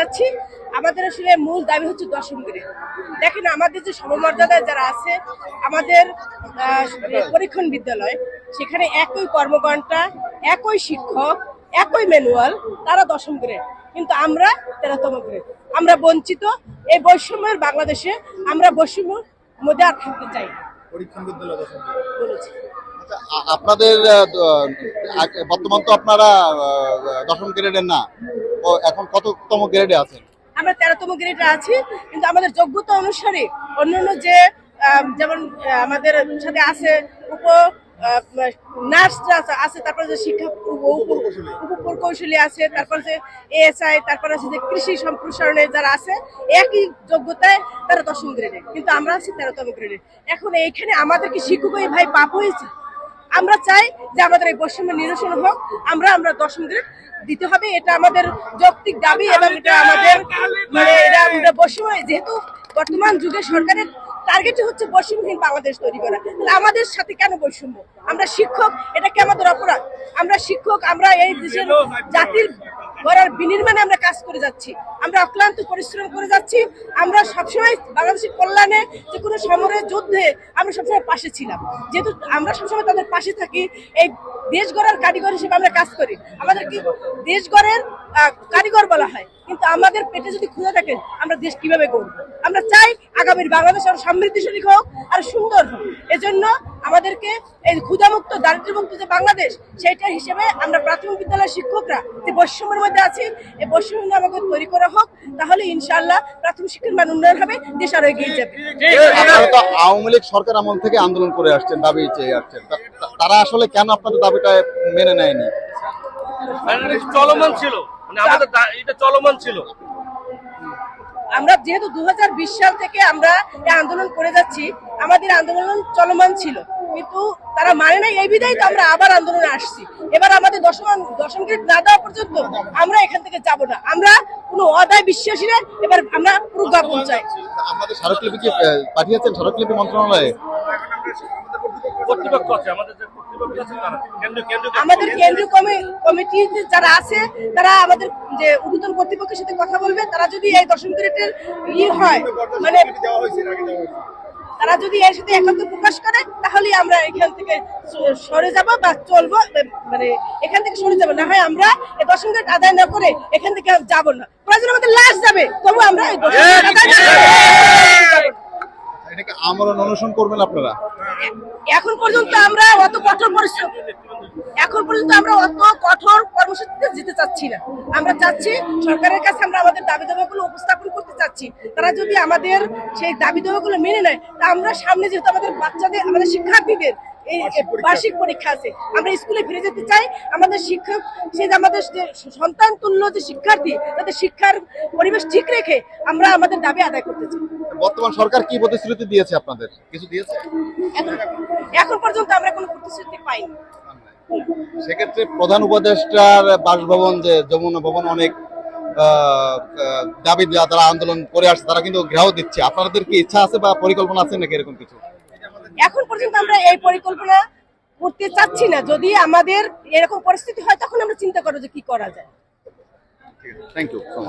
যাচ্ছি। আমাদের আসলে মূল দাবি হচ্ছে দশম গ্রেড। দেখেন আমাদের যে সমমর্যাদায় যারা আছে আমাদের পরীক্ষণ বিদ্যালয় সেখানে একই কর্মঘণ্টা একই শিক্ষক একই ম্যানুয়াল তারা দশম গ্রেড। কিন্তু আমরা তেরোতম গ্রেড। আমরা বঞ্চিত। এই বৈষম্যের বাংলাদেশে আমরা বৈষম্যের মধ্যে আর থাকতে চাই পরীক্ষণ বিদ্যালয় বলেছি। আচ্ছা, আপনাদের বর্তমান তো আপনারা দশম গ্রেডের না। এখন কততম গ্রেডে আছেন? আমরা তেরোতম গ্রেডে আছি, কিন্তু আমাদের যোগ্যতা অনুসারে অন্যান্য যে যেমন আমাদের সাথে আছে উপ নার্সরা আছে তারপরে যে শিক্ষা উপপ্রকৌশলী আছে, তারপর যে এএসআই তারপর আছে যে কৃষি সম্প্রসারণে যারা আছে, একই যোগ্যতায় তারা দশম গ্রেডে কিন্তু আমরা আছি তেরোতম গ্রেডে এখন এইখানে আমাদের কি শিক্ষক ভাই পাপ হয়েছে? আমরা চাই যে আমাদের এই বৈষম্য নিরসন হোক, আমরা আমরা দশম গ্রেড দিতে হবে। এটা আমাদের যৌক্তিক দাবি এবং এটা আমাদের মানে এটা আমরা বৈষম্য। যেহেতু বর্তমান যুগে সরকারের টার্গেট হচ্ছে বৈষম্যহীন বাংলাদেশ তৈরি করা। তাহলে আমাদের সাথে কেন বৈষম্য? আমরা শিক্ষক, এটা কি আমাদের অপরাধ? আমরা শিক্ষক, আমরা এই দেশের জাতির গড়ার বিনির্মাণে আমরা কাজ করে যাচ্ছি। আমরা অক্লান্ত পরিশ্রম করে যাচ্ছি। আমরা সবসময় বাংলাদেশের কল্যাণে যে কোনো সমরের যুদ্ধে আমরা সবসময় পাশে ছিলাম। যেহেতু আমরা সবসময় তাদের পাশে থাকি, এই দেশ গড়ার কারিগর হিসেবে আমরা কাজ করি। আমাদের কি দেশ গড়ের কারিগর বলা হয়। কিন্তু আমাদের পেটে যদি ক্ষুধা থাকে, আমরা দেশ কীভাবে গড়ব? আমরা চাই আগামীর বাংলাদেশ আরও সমৃদ্ধিশালী হোক, আর সুন্দর হোক। এজন্য আমাদেরকে এই ক্ষুধামুক্ত, দারিদ্র্যমুক্ত যে বাংলাদেশ সেইটা হিসেবে আমরা প্রাথমিক বিদ্যালয়ের শিক্ষকরা যে বৈষম্যের মধ্যে আছি, এই বৈষম্য আমাদের তৈরি করা হোক তাহলে ইনশাআল্লাহ প্রাথমিক শিক্ষার মান উন্নয়ন হবে দেশ আরও এগিয়ে যাবে। আপনারা তো আওয়ামী লীগ সরকার আমল থেকে আন্দোলন করে আসছেন দাবি চেয়ে আসছেন। তারা আসলে কেন আপনাদের দাবিটা মেনে নেয়নি? মানে চলমান ছিল মানে আমাদের এটা চলমান ছিল। আমরা যেহেতু দু হাজার বিশ সাল থেকে আমরা আন্দোলন করে যাচ্ছি আমাদের আন্দোলন চলমান ছিল কিন্তু তারা মানে নাই এই বিধায় তো আমরা আবার আন্দোলনে আসছি। এবার আমাদের দশম দশম গ্রেড না দেওয়া পর্যন্ত আমরা এখান থেকে যাব না। আমরা অদায় বিশ্বাসী না এবার আমরা প্রজ্ঞাপন চাই আমাদের স্মারকলিপি কি পাঠিয়েছেন স্মারকলিপি মন্ত্রণালয়ে? আমাদের যে কর্তৃপক্ষ আছে তারা। কেন্দ্রীয় কমিটি যারা আছে তারা আমাদের যে ঊর্ধ্বতন কর্তৃপক্ষের সাথে কথা বলবে তারা যদি এই দশম গ্রেডের ই হয় মানে তারা যদি এর সাথে একান্ত প্রকাশ করে তাহলে আমরা এখান থেকে সরে যাব বা চলবো মানে এখান থেকে সরে যাব। না হয় আমরা এই দশম গ্রেড আদায় না করে এখান থেকে যাব না। প্রয়োজন আমাদের লাশ যাবে তবু আমরা এই আদায়। এটাকে আমরণ অনুসরণ করবেন আপনারা? এখন পর্যন্ত আমরা অত কঠোর পরিশ্রম এখন পর্যন্ত আমরা অত কঠোর কর্মসূচিতে যেতে চাচ্ছি না। আমরা চাচ্ছি সরকারের কাছে আমরা আমাদের দাবি দাবাগুলো উপস্থাপন করতে চাচ্ছি। তারা যদি আমাদের সেই দাবি দাবাগুলো মেনে নেয় তা আমরা সামনে যেহেতু আমাদের বাচ্চাদের আমাদের শিক্ষার্থীদের বার্ষিক পরীক্ষা আছে। আমরা স্কুলে ফিরে যেতে চাই। আমাদের শিক্ষক সে যে আমাদের সন্তান তুল্য যে শিক্ষার্থী তাদের শিক্ষার পরিবেশ ঠিক রেখে আমরা আমাদের দাবি আদায় করতে চাই। বর্তমান সরকার কি প্রতিশ্রুতি দিয়েছে আপনাদের? কিছু দিয়েছে? এখন পর্যন্ত আমরা কোনো প্রতিশ্রুতি পাইনি। সেক্ষেত্রে প্রধান উপদেষ্টার বাসভবন যে যমুনা ভবন অনেক দাবি তারা আন্দোলন করে আসছে তারা কিন্তু ঘেরাও দিচ্ছে। আপনাদের কি ইচ্ছা আছে বা পরিকল্পনা আছে নাকি এরকম কিছু? এখন পর্যন্ত আমরা এই পরিকল্পনা করতে চাচ্ছি না। যদি আমাদের এরকম পরিস্থিতি হয় তখন আমরা চিন্তা করব যে কি করা যায়। Thank you